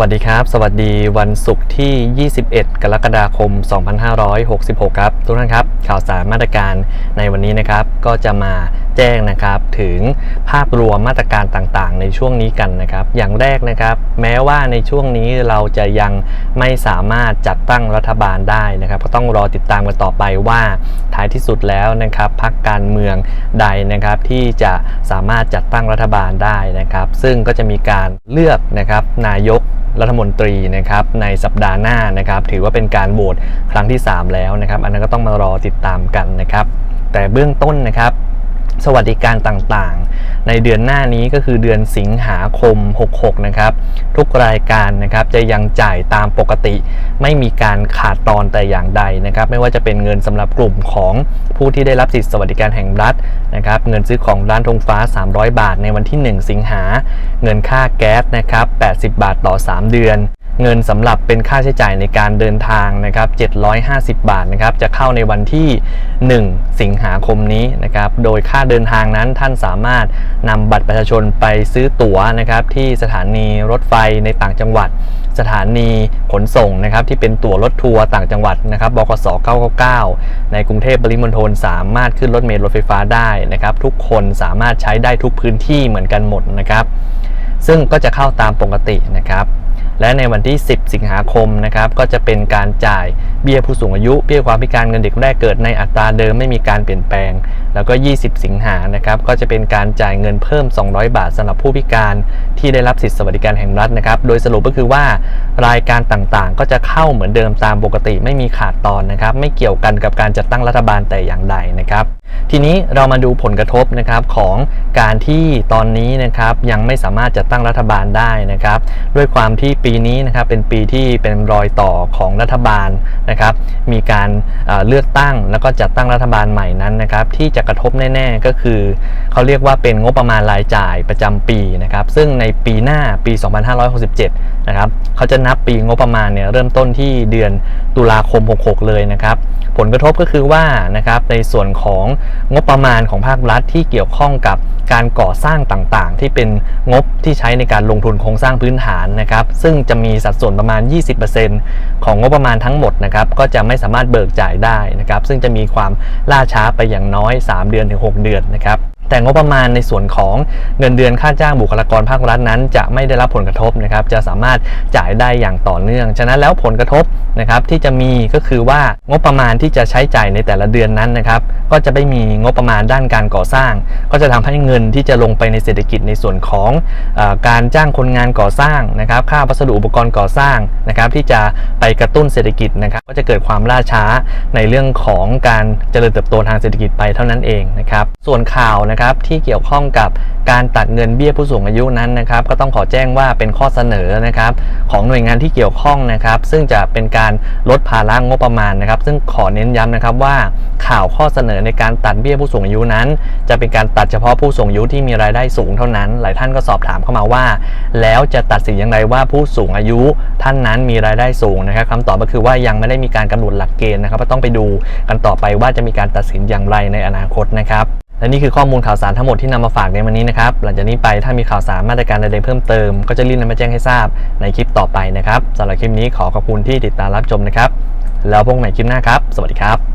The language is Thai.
วัสดีครับ สวัสดีวันศุกร์ที่ 21 กรกฎาคม 2566 ครับ ทุกท่านครับ ข่าวสารมาตรการในวันนี้นะครับ ก็จะมาแจ้งนะครับถึงภาพรวมมาตรการต่างๆ ในช่วงนี้กันนะครับ อย่างแรกนะครับ แม้ว่าในช่วงนี้เราจะยังไม่สามารถจัดตั้งรัฐบาลได้นะครับ ก็ต้องรอติดตามกันต่อไปว่าท้ายที่สุดแล้วนะครับพรรคการเมืองใดนะครับที่จะสามารถจัดตั้งรัฐบาลได้นะครับ ซึ่งก็จะมีการเลือกนะครับนายก รัฐมนตรีนะครับในสัปดาห์หน้านะครับ ถือว่าเป็นการโหวตครั้งที่ 3 แล้วนะครับ อันนั้นก็ต้องมารอติดตามกันนะครับ แต่เบื้องต้นนะครับ สวัสดิการต่างๆ ในเดือนหน้านี้ก็คือเดือนสิงหาคม 66 นะครับ ทุกรายการนะครับจะยังจ่ายตามปกติ ไม่มีการขาดตอนแต่อย่างใดนะครับ ไม่ว่าจะเป็นเงินสำหรับกลุ่มของผู้ที่ได้รับสิทธิสวัสดิการแห่งรัฐนะครับ เงินซื้อของร้านธงฟ้า 300 บาทในวันที่ 1 สิงหา เงินค่าแก๊สนะครับ 80 บาทต่อ 3 เดือน เงินสำหรับเป็นค่าใช้จ่ายในการเดินทางนะครับ 750 บาทนะครับ จะเข้าในวันที่ 1 สิงหาคมนี้นะครับ โดยค่าเดินทางนั้นท่านสามารถนำบัตรประชาชนไปซื้อตั๋วนะครับ ที่สถานีรถไฟในต่างจังหวัด สถานีขนส่งนะครับ ที่เป็นตั๋วรถทัวร์ต่างจังหวัดนะครับ บกส 999 ในกรุงเทพปริมณฑลสามารถขึ้นรถเมล์รถไฟฟ้าได้นะครับ ทุกคนสามารถใช้ได้ทุกพื้นที่เหมือนกันหมดนะครับ ซึ่งก็จะเข้าตามปกตินะครับ และในวันที่ 10 สิงหาคมนะครับก็จะเป็นการจ่ายเบี้ยผู้สูงอายุ เบี้ยความพิการเงินเด็กแรกเกิดในอัตราเดิมไม่มีการเปลี่ยนแปลง แล้วก็ 20 สิงหานะครับก็จะเป็นการจ่ายเงินเพิ่ม 200 บาทสำหรับผู้พิการที่ได้รับสิทธิสวัสดิการแห่งรัฐนะครับโดยสรุปก็คือว่ารายการต่างๆ ก็จะเข้าเหมือนเดิมตามปกติไม่มีขาดตอนนะครับไม่เกี่ยวกันกับการจัดตั้งรัฐบาลแต่อย่างใดนะครับ ทีนี้เรามาดูผลกระทบนะครับของการที่ตอนนี้นะครับยังไม่สามารถจัดตั้งรัฐบาลได้นะครับ ด้วยความที่ปีนี้นะครับเป็นปีที่เป็นรอยต่อของรัฐบาลนะครับ มีการเลือกตั้งแล้วก็จัดตั้งรัฐบาลใหม่นั้นนะครับที่จะกระทบแน่ๆก็คือเขาเรียกว่าเป็นงบประมาณรายจ่ายประจำปีนะครับซึ่งในปีหน้าปี 2567 นะครับเขาจะนับปีงบประมาณเนี่ยเริ่มต้นที่เดือนตุลาคม 66 เลยนะครับผลกระทบก็คือว่านะครับในส่วนของงบประมาณของภาครัฐที่เกี่ยวข้องกับการก่อสร้างต่างๆ ที่เป็นงบที่ใช้ในการลงทุนโครงสร้างพื้นฐานนะครับซึ่งจะมีสัดส่วนประมาณ 20%ของงบประมาณทั้งหมดนะครับก็จะไม่สามารถเบิกจ่ายได้นะครับซึ่งจะมีความล่าช้าไปอย่างน้อย 3 เดือนถึง 6 เดือนนะครับแต่งบประมาณในส่วนของเงินเดือนค่าจ้างบุคลากรภาครัฐนั้น จะไม่ได้รับผลกระทบนะครับจะสามารถจ่ายได้อย่างต่อเนื่อง ฉะนั้นแล้วผลกระทบนะครับที่จะมีก็คือว่างบประมาณที่จะใช้จ่ายในแต่ละเดือนนั้นนะครับ ก็จะไม่มีงบประมาณด้านการก่อสร้าง ก็จะทำให้เงินที่จะลงไปในเศรษฐกิจในส่วนของอการจ้างคนงานก่อสร้างนะครับ ค่าวัสดุอุปกรณ์ก่อสร้างนะครับ ที่จะไปกระตุ้นเศรษฐกิจนะครับ ก็จะเกิดความล่าช้าในเรื่องของการเจริญเติบโตทางเศรษฐกิจไปเท่านั้นเองนะครับ ส่วนข่าวนะครับที่เกี่ยวข้องกับการตัดเงินเบี้ยผู้สูงอายุนั้นนะครับ ก็ต้องขอแจ้งว่าเป็นข้อเสนอนะครับ ของหน่วยงานที่เกี่ยวข้องนะครับ ซึ่งจะเป็นการลดภาระงบประมาณนะครับ ซึ่งขอเน้นย้ำนะครับว่าข่าวข้อเสนอในการตัดเบี้ยผู้สูงอายุนั้น จะเป็นการตัดเฉพาะผู้สูงอายุที่มีรายได้สูงเท่านั้น หลายท่านก็สอบถามเข้ามาว่า แล้วจะตัดสินอย่างไรว่าผู้สูงอายุท่านนั้นมีรายได้สูงนะครับคำตอบก็คือว่ายังไม่ได้มีการกำหนดหลักเกณฑ์นะครับก็ต้องไปดูกันต่อไปว่าจะมีการตัดสินอย่างไรในอนาคตนะครับและนี่คือข้อมูลข่าวสารทั้งหมดที่นำมาฝากในวันนี้นะครับ หลังจากนี้ไปถ้ามีข่าวสารมาตรการใดๆเพิ่มเติม ก็จะรีบนำมาแจ้งให้ทราบในคลิปต่อไปนะครับสำหรับคลิปนี้ขอขอบคุณที่ติดตามรับชมนะครับ แล้วพบกันใหม่คลิปหน้าครับ สวัสดีครับ